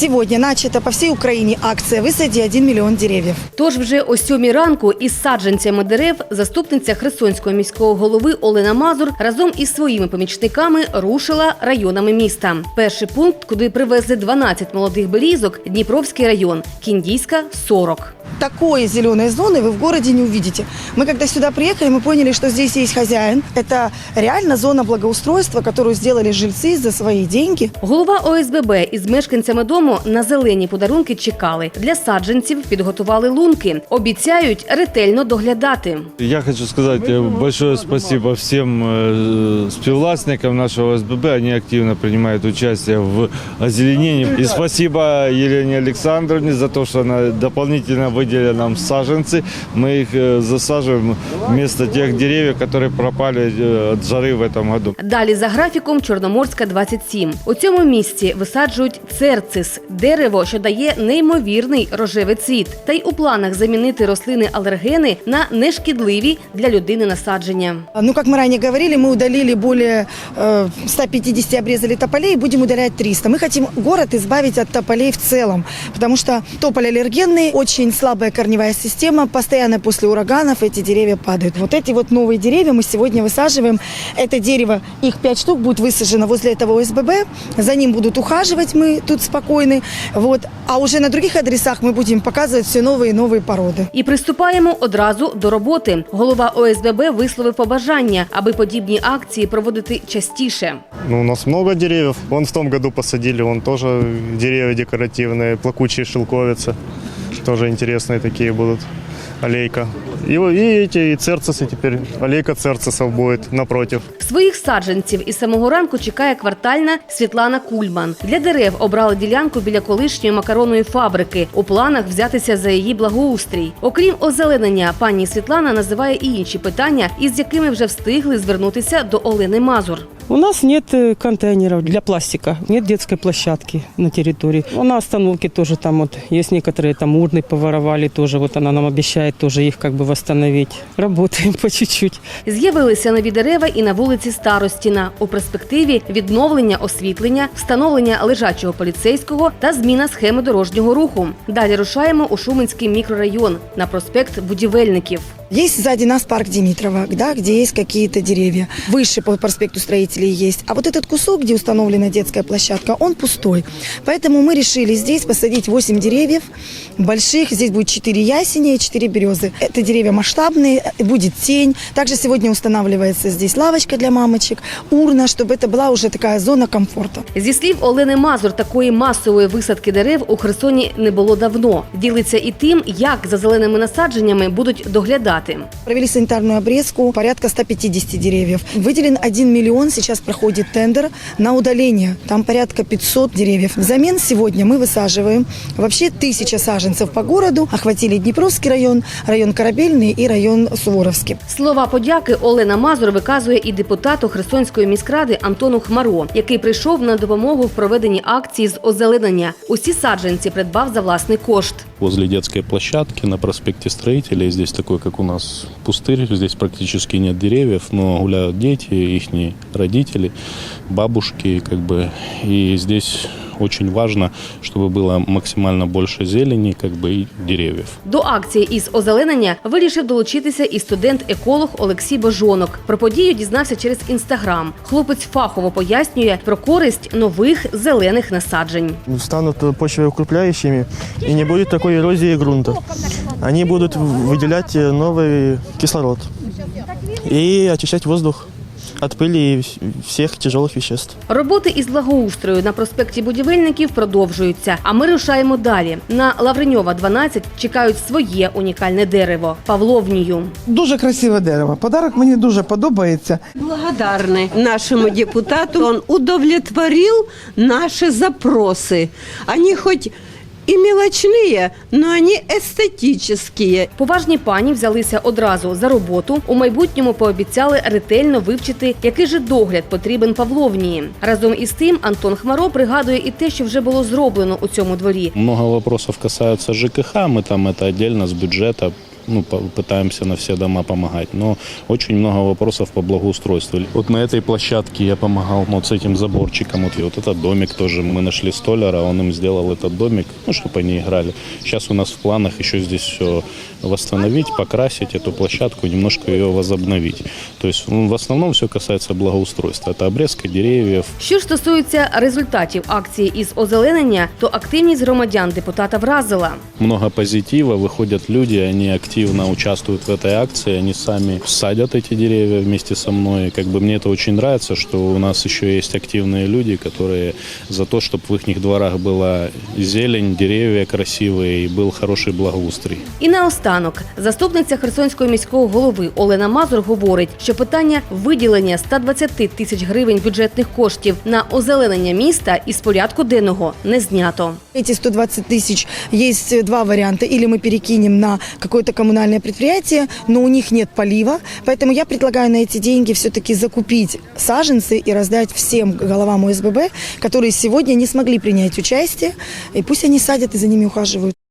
Сегодня начата по всій Україні, акція «Висаді 1 мільйон деревів. Тож вже о сьомій ранку із саджанцями дерев заступниця Херсонського міського голови Олена Мазур разом із своїми помічниками рушила районами міста. Перший пункт, куди привезли 12 молодих берізок, Дніпровський район, Кіндійська 40 Такой зеленой зоны вы в городе не увидите. Мы когда сюда приехали, мы поняли, что здесь есть хозяин. Это реально зона благоустройства, которую сделали жильцы за свои деньги. Голова ОСББ із мешканцями дому на зелені подарунки чекали. Для саджанців підготували лунки. Обіцяють ретельно доглядати. Я хочу сказать э, большое спасибо всем э, співвласникам нашего СББ. Они активно принимают участие в озеленении. И спасибо Елене Александровне за то, что она дополнительно выделила нам саженцы. Мы их э, засаживаем вместо тех деревьев, которые пропали э, от жары в этом году. Далі за графіком Чорноморська 27. У цьому місці висаджують церцис – дерево, що дає неймовірний рожевий цвіт. Та й у планах замінити рослини-алергени на нешкідливі для людини насадження. Ну, как мы ранее говорили, мы удалили более э, 150 обрезали тополей, будем удалять 300. Мы хотим город избавить от тополей в целом, потому что тополь аллергенный, очень слабая корневая система, постоянно после ураганов эти деревья падают. Вот эти вот новые деревья мы сегодня высаживаем. Это дерево, их 5 штук будет высажено возле этого ОСББ, за ним будут ухаживать мы тут спокойны. Вот. А уже на других адресах мы будем показывать все новые и новые породы. І приступаємо одразу до роботи. Голова ОСББ висловив побажання, аби подібні акції проводити частіше. Ну, у нас много деревьев. Вон в том году посадили, вон тоже деревья декоративные, плакучие шелковицы. Тоже интересные такие будут. Аллейка. И, вот- и эти и церцисы теперь. Аллейка церцисов будет напротив. Своїх саджанців із самого ранку чекає квартальна Світлана Кульман. Для дерев обрала ділянку біля колишньої макаронної фабрики. У планах взятися за її благоустрій. Окрім озеленення, пані Світлана називає і інші питання, із якими вже встигли звернутися до Олени Мазур. У нас нет э, контейнеров для пластика, нет детской площадки на территории. У нас остановки тоже там вот есть некоторые там урны поворовали тоже, вот она нам обещает тоже их как бы восстановить. Работаем по чуть-чуть. З'явилися нові дерева і на вулиці Старостіна. У перспективі відновлення освітлення, встановлення лежачого поліцейського та зміна схеми дорожнього руху. Далі рушаємо у Шуменський мікрорайон на проспект Будівельників. Есть сзади нас парк Димитрова, да, где есть какие-то деревья. Выше по проспекту строителей есть. А вот этот кусок, где установлена детская площадка, он пустой. Поэтому мы решили здесь посадить 8 деревьев больших. Здесь будет 4 ясеня и 4 березы. Это деревья масштабные, э, будет тень. Также сегодня устанавливается здесь лавочка для мамочек, урна, чтобы это была уже такая зона комфорта. Зі слів Олени Мазур, такої масової висадки дерев у Херсоні не було давно. Ділиться і тим, як за зеленими насадженнями будуть доглядати. Провели санитарную обрезку, порядка 150 деревьев. Выделен 1 миллион, сейчас проходит тендер на удаление. Там порядка 500 деревьев. Взамен сегодня мы высаживаем вообще тысяча саженцев по городу. Охватили Днепровский район, район Корабельный и район Суворовский. Слова подяки Олена Мазур виказує і депутату Херсонської міськради Антону Хмаро, який прийшов на допомогу в проведенні акції з озеленення. Усі саджанці придбав за власний кошт. возле детской площадки на проспекте Строителей. Здесь такой, как у нас, пустырь. Здесь практически нет деревьев, но гуляют дети, их родители, бабушки, как бы. И здесь очень важно, чтобы было максимально больше зелени, как бы и деревьев. До акції із озеленення вирішив долучитися і студент-еколог Олексій Божонок. Про подію дізнався через інстаграм. Хлопець фахово пояснює про користь нових зелених насаджень. станут почвоукрепляющими и не будет такой эрозии грунта. Они будут выделять э, новый кислород и очищать воздух от пыли и вс- всех тяжелых веществ. Роботи із благоустрою на проспекті будівельників продовжуються. А ми рушаємо далі. На Лавреньова 12 чекають своє унікальне дерево павловнію. Дуже красиве дерево. Подарок мені дуже подобається. благодарны нашему депутату. Он удовлетворил наши запросы. Они хоть и мелочные, но они эстетические. Поважні пані взялися одразу за роботу. У майбутньому пообіцяли ретельно вивчити, який же догляд потрібен Павловнії. Разом із тим Антон Хмаро пригадує і те, що вже було зроблено у цьому дворі. Много вопросов касаются ЖКХ, мы там это отдельно с бюджета ну, по- пытаемся на все дома помогать. Но очень много вопросов по благоустройству. Вот на этой площадке я помогал ну, вот с этим заборчиком. Вот, и вот этот домик тоже. Мы нашли столяра, он им сделал этот домик, ну, чтобы они играли. Сейчас у нас в планах еще здесь все восстановить, покрасить эту площадку, немножко ее возобновить. То есть ну, в основном все касается благоустройства. Это обрезка деревьев, Що ж стосується результатів акції із озеленення, то активність громадян депутата вразила. много позитива, выходят люди, они активно участвуют в этой акции, они сами садят эти деревья вместе со мной. Как бы мне это очень нравится, что у нас еще есть активные люди, которые за то, чтобы в их дворах была зелень, деревья красивые и был хороший благоустрой. І наостанок, заступниця Херсонського міського голови Олена Мазур говорить, що питання виділення 120 тисяч гривень бюджетних коштів на озеленення міста із порядку денного не знято. Эти 120 тысяч есть два варианта. Или мы перекинем на какое-то коммунальное предприятие, но у них нет полива. Поэтому я предлагаю на эти деньги все-таки закупить саженцы и раздать всем головам ОСББ, которые сегодня не смогли принять участие. И пусть они садят и за ними ухаживают.